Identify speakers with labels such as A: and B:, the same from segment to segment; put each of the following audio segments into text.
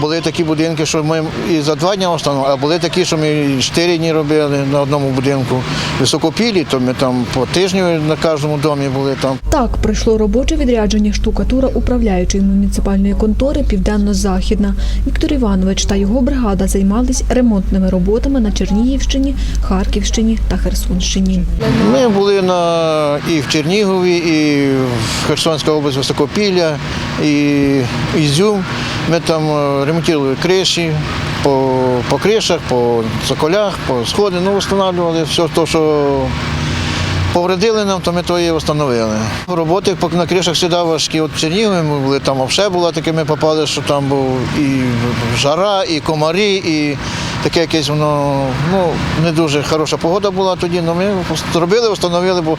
A: Були такі будинки, що ми і за два дні встановили, а були такі, що ми чотири дні робили на одному будинку. Високопілі, то ми там по тижню на кожному домі були там.
B: Так пройшло робоче відрядження штукатура управляючої муніципальної контори Південно-Західна. Віктор Іванович та його бригада займались ремонтними роботами на Чернігівщині, Харківщині та Херсонщині.
A: Ми були на, і в Чернігові, і в Херсонська область Високопілля, і Ізюм. Ми там е, ремонтували криші по, по кришах, по цоколях, по сходи, ну, встановлювали все те, що повредили нам, то ми то і встановили. Роботи на кришах завжди важкі. От в Чернігові ми були, там взагалі було таке, ми попали, що там був і жара, і комарі, і таке якесь воно ну, не дуже хороша погода була тоді, але ми зробили, встановили, бо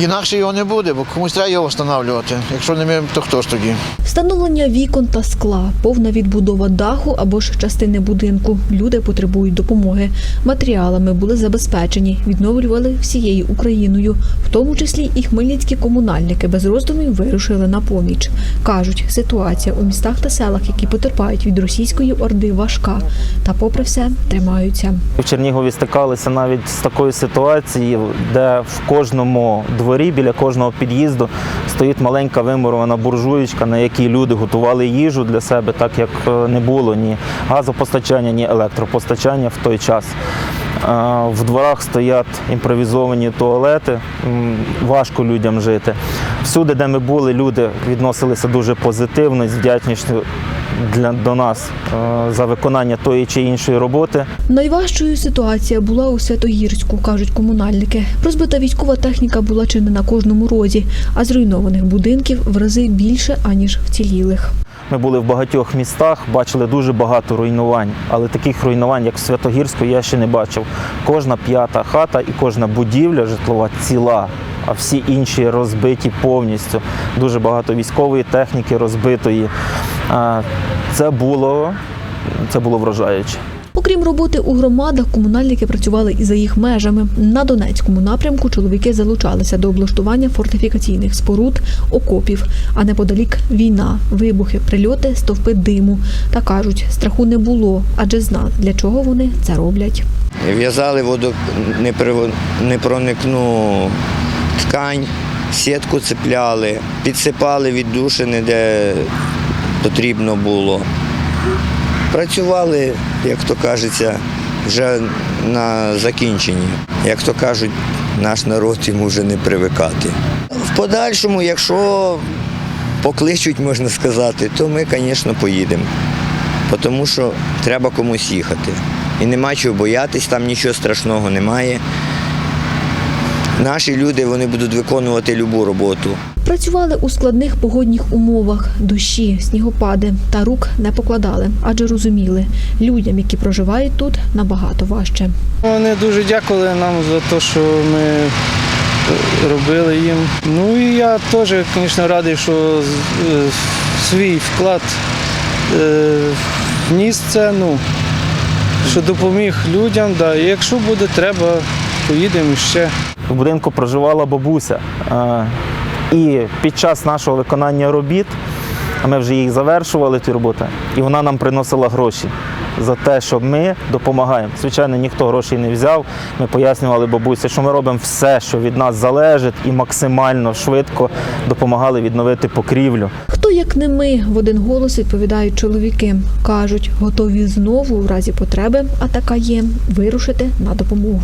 A: інакше його не буде, бо комусь треба його встановлювати. Якщо не ми, то хто ж тоді?
B: Встановлення вікон та скла, повна відбудова даху або ж частини будинку. Люди потребують допомоги. Матеріалами були забезпечені, відновлювали всією Україною, в тому числі і хмельницькі комунальники без роздумів вирушили на поміч. кажуть, ситуація у містах та селах, які потерпають від російської орди, важка. Та, попри все, тримаються.
C: В Чернігові стикалися навіть з такою ситуацією, де в кожному дворі біля кожного під'їзду стоїть маленька вимурована буржуєчка, на якій люди готували їжу для себе, так як е, не було ні газопостачання, ні електропостачання в той час. Е, В дворах стоять імпровізовані туалети, важко людям жити. Всюди, де ми були, люди відносилися дуже позитивно, з вдячністю для, до нас е, за виконання тої чи іншої роботи.
B: Найважчою ситуація була у Святогірську, кажуть комунальники. Розбита військова техніка була чи не на кожному розі, а зруйнованих будинків в рази більше аніж вцілілих.
C: Ми були в багатьох містах, бачили дуже багато руйнувань, але таких руйнувань, як в Святогірську, я ще не бачив. Кожна п'ята хата і кожна будівля житлова ціла, а всі інші розбиті повністю. Дуже багато військової техніки розбитої. А, Це було, це було вражаюче.
B: Окрім роботи у громадах, комунальники працювали і за їх межами. На Донецькому напрямку чоловіки залучалися до облаштування фортифікаційних споруд, окопів, а неподалік війна, вибухи, прильоти, стовпи диму. Та кажуть, страху не було, адже знали, для чого вони це роблять.
D: В'язали водонепроникну ткань, сітку цепляли, підсипали віддушини, де потрібно було. Працювали, як то кажеться, вже на закінченні. Як то кажуть, наш народ йому вже не привикати. В подальшому, якщо покличуть, можна сказати, то ми, звісно, поїдемо. Тому що треба комусь їхати. І нема чого боятись, там нічого страшного немає. Наші люди вони будуть виконувати будь-яку роботу.
B: Працювали у складних погодних умовах, дощі, снігопади та рук не покладали, адже розуміли, людям, які проживають тут, набагато важче.
E: Вони дуже дякували нам за те, що ми робили їм. Ну і я теж, звісно, радий, що свій вклад е, вніс це, ну, що допоміг людям. Да. І якщо буде треба, поїдемо ще.
C: В будинку проживала бабуся. Е, І під час нашого виконання робіт, а ми вже їх завершували, ті роботи, і вона нам приносила гроші за те, що ми допомагаємо. Звичайно, ніхто грошей не взяв. Ми пояснювали бабусі, що ми робимо все, що від нас залежить, і максимально швидко допомагали відновити покрівлю.
B: Хто як не ми, в один голос відповідають чоловіки. Кажуть, готові знову в разі потреби, а така є, вирушити на допомогу.